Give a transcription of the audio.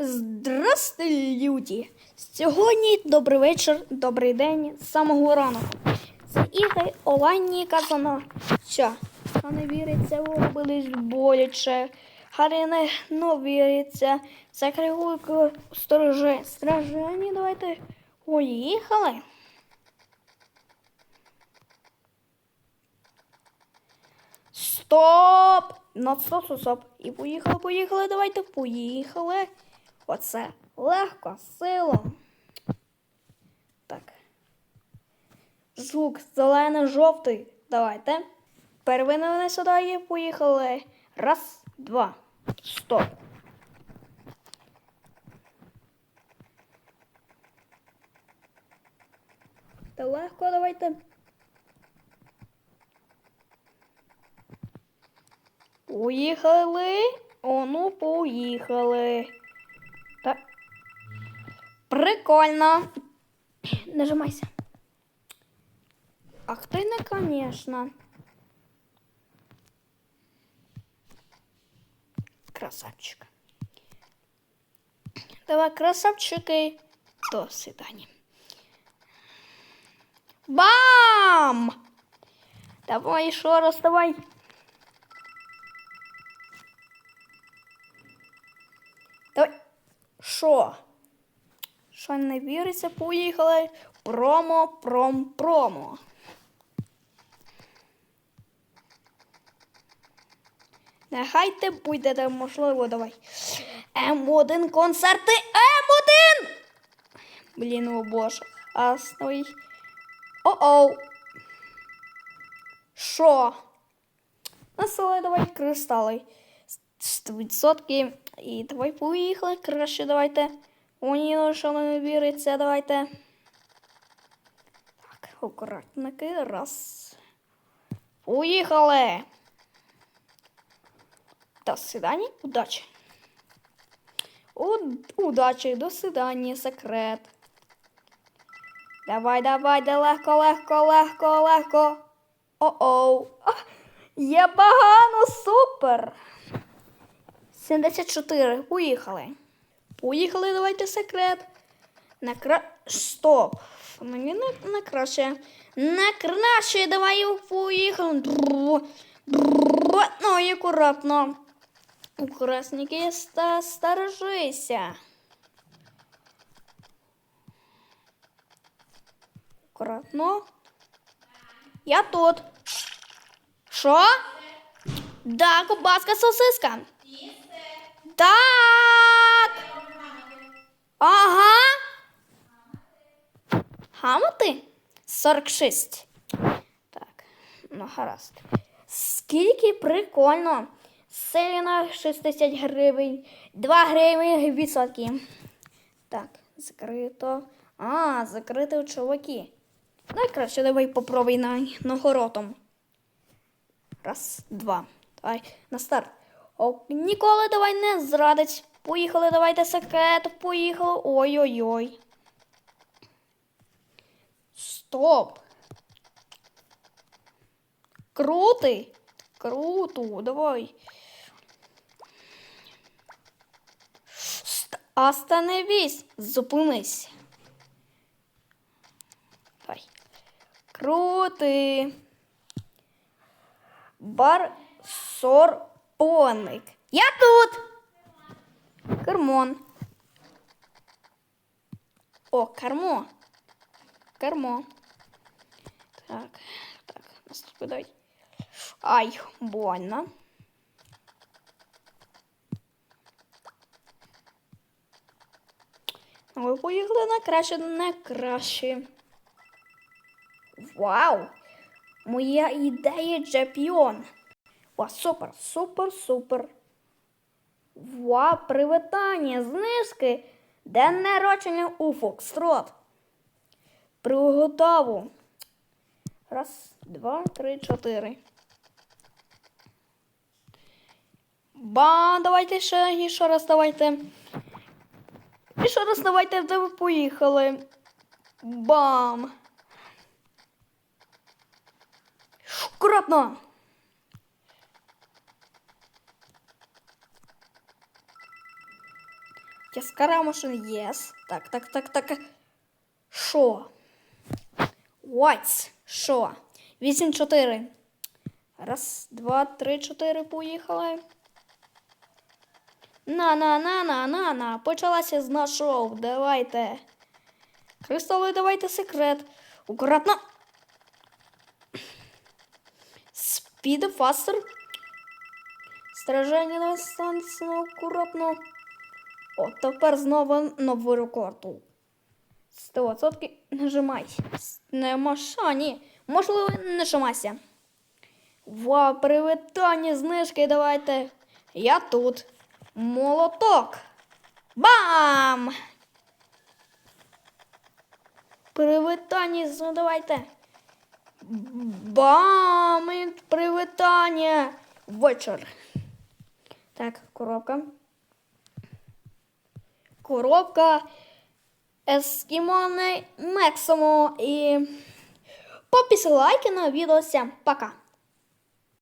Здрасте, люди! Сьогодні добрий вечір, добрий день, з самого ранку. Це ігри Олані Казана. Що? Що не віриться, ви робили боляче. Гарі не віриться. Закривуйку сторожи. Стражені, давайте поїхали. Стоп! Стоп, стоп. І поїхали, поїхали, давайте, поїхали. Оце легко, силом. Так. Звук зелений-жовтий. Давайте. Первинили сюди і поїхали. Раз, два. Стоп. Та легко, давайте. Поїхали. О, ну, поїхали. Так. Прикольно. Нажимайся. Ах ти не, конечно. Красавчик. Давай, красавчики. До свидания. Бам! Давай еще раз. Давай. Що не віриться, поїхали. Промо, пром, промо. Нехай ти будете, можливо, давай. М1 концерти М1! Блін, о боже. А стой. О-оу. Що? Насили давай кристали. 100%. І давай поїхали. Краще давайте. О, ні, ну, що не віриться, давайте. Так, акуратники. Раз. Поїхали. До свидания. Удачи. У- удачі, до свидання, секрет. Давай, давай, да легко, легко, легко, легко. О-оу. Є багано, супер. 74. Поїхали. Поїхали, давайте секрет. На кра... Стоп. Мені не, не краще. На краще, давай поїхали. Ну, і акуратно. Украсники, ста сторожися. Акуратно. Я тут. Що? Да, кубаска сосиска. Так. Ага. Гамати? 46. Так, ну гаразд. Скільки прикольно. Селіна 60 гривень, 2 гривні відсотки. Так, закрито. А, закрито чуваки. Найкраще давай попробуй на нагородом. Раз, два. Давай, на старт. О, ніколи давай не зрадить. Поїхали, давайте секрет, поїхали. Ой-ой-ой. Стоп. Крутий. Круто, давай. Ст- Остановись, зупинись. Давай. Крутий. Барсорпоник. Я тут. Кермон. О, кермо. Кермо. Так, так, наступи дай. Ай, больно. Ви поїхали на краще, на краще. Вау! Моя ідея чемпіон. О, супер, супер, супер. Вау, привітання, знижки. День народження у Фокстрот. Приготову. Раз, два, три, чотири. Ба, давайте ще і ще раз давайте. І ще раз давайте, де ви поїхали. Бам. Аккуратно. Яскрава машина, єс. Так, так, так, так. Що? What's? Що? 8-4. Раз, два, три, чотири, поїхали. На, на, на, на, на, на. Почалася з нас шоу. Давайте. Кристали, давайте секрет. Акуратно. Speed faster. Страження на станцію акуратно. О, тепер знову новий рекорд. 100% нажимай. Нема що, ні. Можливо, нажимайся. Вау, привітання, знижки давайте. Я тут. Молоток. Бам! Привітання, ну, давайте. Бам! Привітання. Вечір. Так, коробка. Коробка. Ескімони Максимо і попіс лайки на відео. Всім пока.